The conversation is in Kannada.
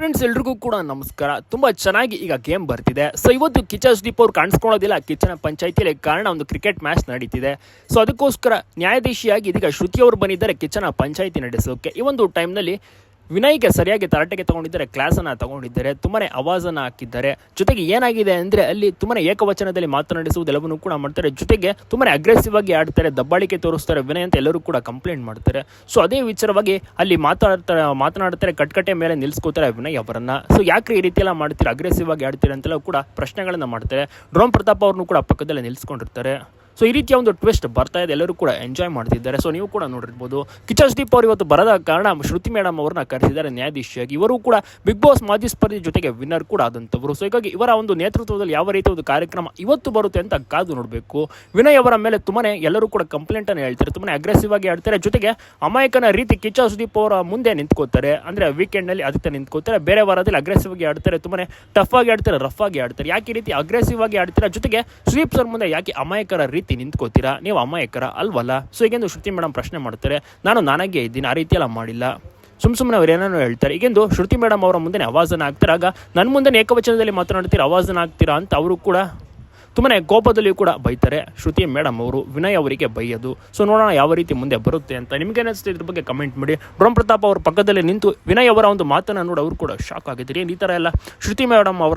ಫ್ರೆಂಡ್ಸ್ ಎಲ್ರಿಗೂ ಕೂಡ ನಮಸ್ಕಾರ. ತುಂಬಾ ಚೆನ್ನಾಗಿ ಈಗ ಗೇಮ್ ಬರ್ತಿದೆ. ಸೊ ಇವತ್ತು ಕಿಚನ್ ದೀಪ್ ಅವ್ರು ಕಾಣಿಸ್ಕೊಳ್ಳೋದಿಲ್ಲ. ಕಿಚನ್ ಪಂಚಾಯತಿಯಲ್ಲಿ ಕಾರಣ ಒಂದು ಕ್ರಿಕೆಟ್ ಮ್ಯಾಚ್ ನಡೀತಿದೆ. ಸೊ ಅದಕ್ಕೋಸ್ಕರ ನ್ಯಾಯಾಧೀಶಿಯಾಗಿ ಇದೀಗ ಶ್ರುತಿ ಅವರು ಬಂದಿದ್ದಾರೆ ಕಿಚನ ಪಂಚಾಯಿತಿ ನಡೆಸೋಕೆ. ಈ ಒಂದು ಟೈಮ್ನಲ್ಲಿ ವಿನಯ್ಗೆ ಸರಿಯಾಗಿ ತರಾಟೆಗೆ ತಗೊಂಡಿದ್ದಾರೆ, ಕ್ಲಾಸನ್ನು ತಗೊಂಡಿದ್ದಾರೆ, ತುಂಬಾನೇ ಅವಾಜನ್ನು ಹಾಕಿದ್ದಾರೆ. ಜೊತೆಗೆ ಏನಾಗಿದೆ ಅಂದರೆ ಅಲ್ಲಿ ತುಂಬನೇ ಏಕವಚನದಲ್ಲಿ ಮಾತನಾಡಿಸುವುದೆಲ್ಲವನ್ನೂ ಕೂಡ ಮಾಡ್ತಾರೆ. ಜೊತೆಗೆ ತುಂಬಾನೇ ಅಗ್ರೆಸಿವ್ ಆಗಿ ಆಡ್ತಾರೆ, ದಬ್ಬಾಳಿಕೆ ತೋರಿಸ್ತಾರೆ, ವಿನಯ್ ಅಂತ ಎಲ್ಲರೂ ಕೂಡ ಕಂಪ್ಲೇಂಟ್ ಮಾಡ್ತಾರೆ. ಸೊ ಅದೇ ವಿಚಾರವಾಗಿ ಅಲ್ಲಿ ಮಾತಾಡ್ತಾರೆ ಮಾತನಾಡ್ತಾರೆ, ಕಟ್ಕಟ್ಟೆ ಮೇಲೆ ನಿಲ್ಸ್ಕೋತಾರೆ ವಿನಯ್ ಅವರನ್ನ. ಸೊ ಯಾಕೆ ಈ ರೀತಿ ಎಲ್ಲ ಮಾಡ್ತೀರಾ? ಅಗ್ರೆಸಿವ್ ಆಗಿ ಆಡ್ತೀರಾ ಅಂತೆಲ್ಲ ಕೂಡ ಪ್ರಶ್ನೆಗಳನ್ನು ಮಾಡ್ತಾರೆ. ಡ್ರೋಮ್ ಪ್ರತಾಪ್ ಅವ್ರನ್ನೂ ಕೂಡ ಪಕ್ಕದಲ್ಲೇ ನಿಲ್ಸ್ಕೊಂಡಿರ್ತಾರೆ. ಸೊ ಈ ರೀತಿಯ ಒಂದು ಟ್ವಿಸ್ಟ್ ಬರ್ತಾ ಇದೆ. ಎಲ್ಲರೂ ಕೂಡ ಎಂಜಾಯ್ ಮಾಡ್ತಿದ್ದಾರೆ. ಸೊ ನೀವು ಕೂಡ ನೋಡಿರ್ಬೋದು. ಕಿಚನ್ ದೀಪ್ ಅವರು ಇವತ್ತು ಬರದ ಕಾರಣ ಶ್ರುತಿ ಮೇಡಮ್ ಅವ್ರನ್ನ ಕರೆಸಿದ್ದಾರೆ ನ್ಯಾಯಾಧೀಶಿಯಾಗಿ ಇವರು ಕೂಡ ಬಿಗ್ ಬಾಸ್ ಮಾಜಿ ಸ್ಪರ್ಧೆ ಜೊತೆಗೆ ವಿನ್ನರ್ ಕೂಡ ಆದಂಥವರು. ಸೊ ಹೀಗಾಗಿ ಇವರ ಒಂದು ನೇತೃತ್ವದಲ್ಲಿ ಯಾವ ರೀತಿಯ ಒಂದು ಕಾರ್ಯಕ್ರಮ ಇವತ್ತು ಬರುತ್ತೆ ಅಂತ ಕಾದು ನೋಡಬೇಕು. ವಿನಯ್ ಅವರ ಮೇಲೆ ತುಂಬಾನೇ ಎಲ್ಲರೂ ಕೂಡ ಕಂಪ್ಲೇಂಟ್ ಅನ್ನು ಹೇಳ್ತಾರೆ. ತುಂಬಾನೇ ಅಗ್ರೆಸಿವ್ ಆಗಿ ಆಡ್ತಾರೆ. ಜೊತೆಗೆ ಅಮಾಯಕನ ರೀತಿ ಕಿಚಾಸ್ ಸುದೀಪ್ ಅವರ ಮುಂದೆ ನಿಂತ್ಕೋತಾರೆ. ಅಂದ್ರೆ ವೀಕೆಂಡ್ನಲ್ಲಿ ಅದಕ್ಕೆ ನಿಂತ್ಕೋತಾರೆ. ಬೇರೆ ವಾರದಲ್ಲಿ ಅಗ್ರೆಸಿವ್ ಆಗಿ ಆಡ್ತಾರೆ. ತುಂಬಾನೇ ಟಫ್ ಆಗಿ ಆಡ್ತಾರೆ ರಫ್ ಆಗಿ ಆಡ್ತಾರೆ. ಯಾಕೆ ರೀತಿ ಅಗ್ರೆಸಿವ್ ಆಗಿ ಆಡ್ತಾರೆ? ಜೊತೆಗೆ ಸುದೀಪ್ ಸರ್ ಮುಂದೆ ಯಾಕೆ ಅಮಾಯಕರ ರೀತಿ ನಿಂತ್ಕೋತೀರಾ ನೀವು ಅಮ್ಮ ಎಕ್ಕರ ಅಲ್ವಲ್ಲ? ಸೊ ಈಗೆಂದು ಶ್ರುತಿ ಮೇಡಮ್ ಪ್ರಶ್ನೆ ಮಾಡ್ತಾರೆ, ನಾನು ನಾನಾಗೆ ಇದ್ದೀನಿ, ಆ ರೀತಿಯೆಲ್ಲ ಮಾಡಿಲ್ಲ. ಸುಮ್ ಸುಮ್ಮನೆ ಅವ್ರು ಏನೇನೋ ಹೇಳ್ತಾರೆ. ಈಗೆಂದು ಶ್ರುತಿ ಮೇಡಮ್ ಅವರ ಮುಂದೆ ಅವಾಜನ ಆಗ್ತಾರಾಗ ಆಗ ನನ್ನ ಮುಂದೆ ಏಕವಚನದಲ್ಲಿ ಮಾತನಾಡ್ತೀರಾ ಅವಾಜನ ಹಾಕ್ತೀರಾ ಅಂತ ಅವರು ಕೂಡ ತುಂಬಾ ಕೋಪದಲ್ಲಿಯೂ ಕೂಡ ಬೈತಾರೆ. ಶ್ರುತಿ ಮೇಡಮ್ ಅವರು ವಿನಯ್ ಅವರಿಗೆ ಬೈಯೋದು. ಸೊ ನೋಡೋಣ ಯಾವ ರೀತಿ ಮುಂದೆ ಬರುತ್ತೆ ಅಂತ. ನಿಮ್ಗೆ ಅನಿಸುತ್ತೆ ಇದ್ರ ಬಗ್ಗೆ ಕಮೆಂಟ್ ಮಾಡಿ. ಬ್ರಹ್ಮ ಪ್ರತಾಪ್ ಅವ್ರ ಪಕ್ಕದಲ್ಲಿ ನಿಂತು ವಿನಯ್ ಅವರ ಒಂದು ಮಾತನ್ನು ನೋಡಿ ಅವರು ಕೂಡ ಶಾಕ್ ಆಗಿದ್ದೀರಿ. ಈ ಥರ ಎಲ್ಲ? ಶ್ರುತಿ ಮೇಡಮ್ ಅವರ